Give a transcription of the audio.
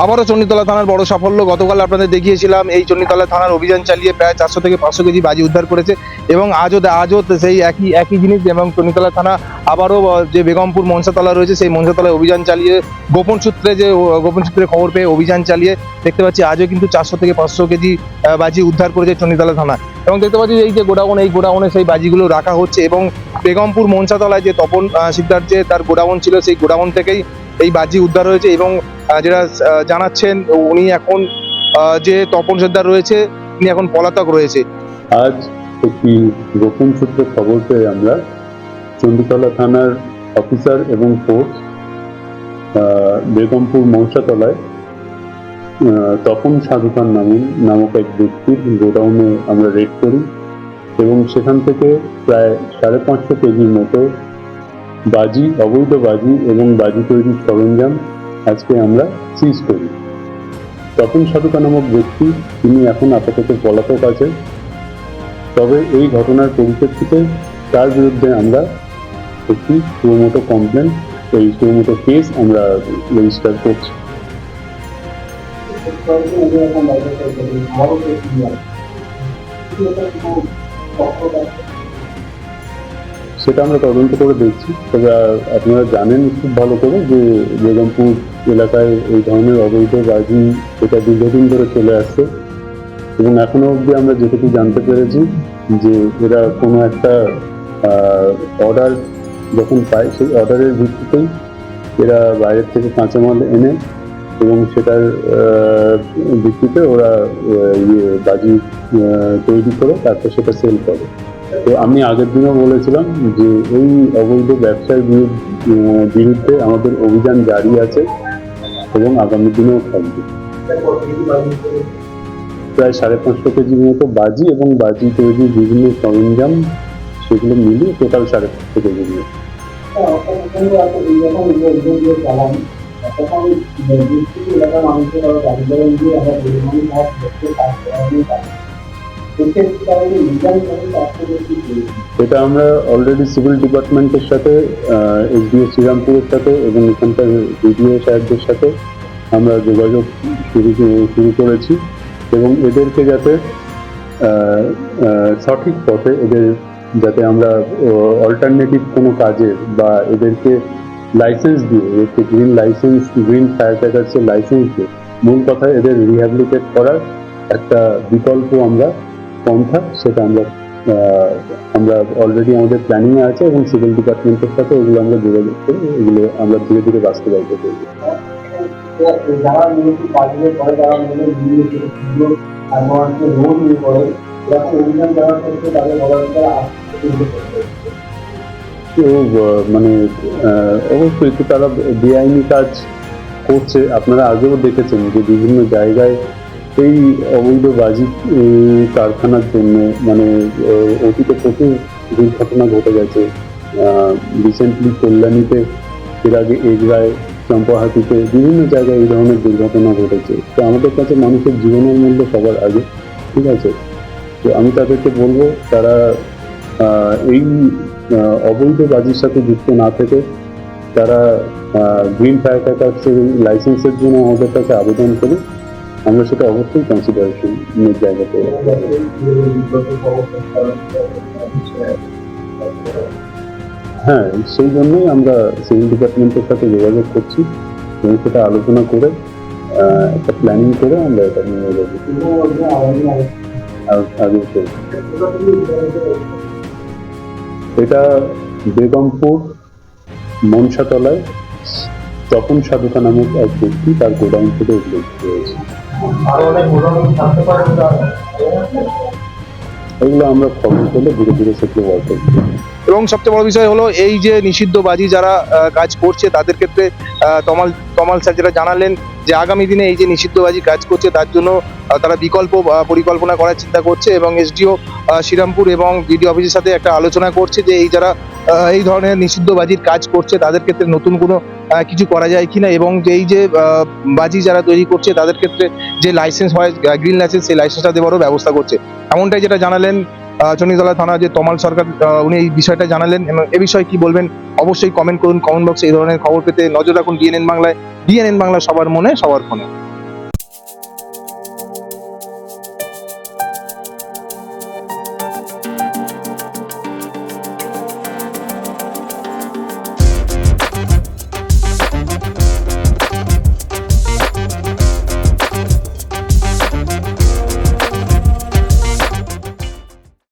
আবারও চণ্ডীতলা থানার বড় সাফল্য। গতকাল আপনাদের দেখিয়েছিলাম, এই চণ্ডীতলা থানার অভিযান চালিয়ে প্রায় চারশো থেকে পাঁচশো কেজি বাজি উদ্ধার করেছে এবং আজও আজও সেই একই একই জিনিস এবং চণ্ডীতলা থানা আবারও যে বেগমপুর মনসাতলা রয়েছে সেই মনসাতলায় অভিযান চালিয়ে গোপন সূত্রে যে গোপন সূত্রে খবর পেয়ে অভিযান চালিয়ে দেখতে পাচ্ছি আজও কিন্তু চারশো থেকে পাঁচশো কেজি বাজি উদ্ধার করেছে চণ্ডীতলা থানা। এবং দেখতে পাচ্ছি এই যে গোডাউন, এই গোডাউনে সেই বাজিগুলো রাখা হচ্ছে এবং বেগমপুর মনসাতলায় যে তপন শিকদার যে তার গোডাউন ছিল সেই গোডাউন থেকেই এই বাজি উদ্ধার হয়েছে এবং যেটা জানাচ্ছেন উনি এখন যে তপন সর্দার রয়েছে, তিনি এখন পলাতক রয়েছে। আজ একটি গোপন সূত্রে খবর পেয়ে আমরা চণ্ডীতলা থানার অফিসার এবং ফোর্স বেগমপুর মনসাতলায় তপন সাধুখান নামুন নামক এক ব্যক্তির গোডাউনে আমরা রেড করি এবং সেখান থেকে প্রায় সাড়ে পাঁচশো কেজির মতো বাজি, অবৈধ বাজি এবং বাজি তৈরির সরঞ্জাম আজকে আমরা সিজ করি। তপন সাধুকা নামক ব্যক্তি, তিনি এখন আপাতত পলাতক আছে তবে এই ঘটনার পরিপ্রেক্ষিতে তার বিরুদ্ধে আমরা একটি সুমোটো কমপ্লেন এই সুমোটো কেস আমরা রেজিস্টার করছি। সেটা আমরা তদন্ত করে দেখছি। তবে আপনারা জানেন খুব ভালো করে যে বেগমপুর এলাকায় এই ধরনের অবৈধ বাজি এটা দীর্ঘদিন ধরে চলে আসছে। এবং এখনও অবধি আমরা যেটুকু জানতে পেরেছি যে এরা কোনো একটা অর্ডার যখন পায়, সেই অর্ডারের ভিত্তিতেই এরা বাইরের থেকে কাঁচামাল এনে এবং সেটার ভিত্তিতে ওরা ইয়ে বাজি তৈরি করে তারপর সেটা সেল করে। তো আমি আগের দিনও বলেছিলাম যে এই অবৈধ ব্যবসার বিরুদ্ধে আমাদের অভিযান জারি আছে এবং আগামী দিনেও থাকবে। প্রায় সাড়ে পাঁচশো কেজির মতো বাজি এবং বাজি তৈরি বিভিন্ন সরঞ্জাম সেগুলো মিলিয়ে টোটাল সাড়ে পাঁচশো কেজির মতো এটা আমরা অলরেডি সিভিল ডিপার্টমেন্টের সাথে এসডিও শ্রীরামপুরের সাথে এবং এখানকার বিডিও সাহেবদের সাথে আমরা যোগাযোগ শুরু শুরু করেছি এবং এদেরকে যাতে সঠিক পথে এদের যাতে আমরা অল্টারনেটিভ কোনো কাজে বা এদেরকে লাইসেন্স দিয়ে, এদেরকে গ্রিন লাইসেন্স গ্রিন ফায়ার ক্র্যাকার্সের লাইসেন্স দিয়ে, মূল কথা এদের রিহ্যাবিলিটেট করার একটা বিকল্প আমরা পন্থা সেটা আমরা আমরা অলরেডি আমাদের প্ল্যানিং আছে এবং সিভিল ডিপার্টমেন্টের সাথে এগুলো আমরা যোগাযোগ করে এগুলো আমরা ধীরে ধীরে বাস্তবায়িত করব। মানে অবশ্যই তো তারা বেআইনি কাজ করছে। আপনারা আগেও দেখেছেন যে বিভিন্ন জায়গায় এই অবৈধ বাজি কারখানার জন্য মানে অতীতে প্রচুর দুর্ঘটনা ঘটে গেছে। রিসেন্টলি কল্যাণীতে, এর আগে এগরায়, চম্পাহাটিতে বিভিন্ন জায়গায় এই ধরনের দুর্ঘটনা ঘটেছে। তো আমাদের কাছে মানুষের জীবনের মূল্য সবার আগে, ঠিক আছে? তো আমি তাদেরকে বলব, তারা এই অবৈধ বাজির সাথে যুক্ত না থেকে, তারা গ্রিন ফায়ার ক্র্যাকার্সের লাইসেন্সের জন্য আমাদের কাছে আবেদন করে আমরা সেটা অবশ্যই কনসিডারেশনের জায়গাতে। হ্যাঁ সেই জন্যই আমরা সিভিল ডিপার্টমেন্টের সাথে যোগাযোগ করছি। এবং সেটা আলোচনা করে একটা প্ল্যানিং করে আমরা এটা নিয়ে যাব এটা বেগমপুর, মনসাতলায়, তপন সাধুকা নামক এক ব্যক্তি তার গোডাউন থেকে উল্লেখ হয়েছে আরও অনেক উদাহরণ থাকতে পারে এগুলো আমরা খবর পেলে ধীরে ধীরে সেগুলো ওয়ার্ক করব। এবং সবচেয়ে বড় বিষয় হলো এই যে নিষিদ্ধ বাজি যারা কাজ করছে তাদের ক্ষেত্রে তমাল তমাল স্যার যেটা জানালেন যে আগামী দিনে এই যে নিষিদ্ধ বাজি কাজ করছে তার জন্য তারা বিকল্প পরিকল্পনা করার চিন্তা করছে এবং এসডিও শ্রীরামপুর এবং বিডিও অফিসের সাথে একটা আলোচনা করছে যে এই যারা এই ধরনের নিষিদ্ধ বাজির কাজ করছে তাদের ক্ষেত্রে নতুন কোনো কিছু করা যায় কিনা এবং যেই যে বাজি যারা তৈরি করছে, তাদের ক্ষেত্রে যে লাইসেন্স হয় গ্রিন লাইসেন্স সেই লাইসেন্সটা দেওয়ারও ব্যবস্থা করছে। এমনটাই যেটা জানালেন চণ্ডীতলা থানা যে তমাল সরকার উনি এই বিষয়টা জানালেন এবং এ বিষয়ে কি বলবেন, অবশ্যই কমেন্ট করুন কমেন্ট বক্সে এই ধরনের খবর পেতে নজর রাখুন ডিএনএন বাংলায় ডিএনএন বাংলা সবার মনে, সবার ফোনে।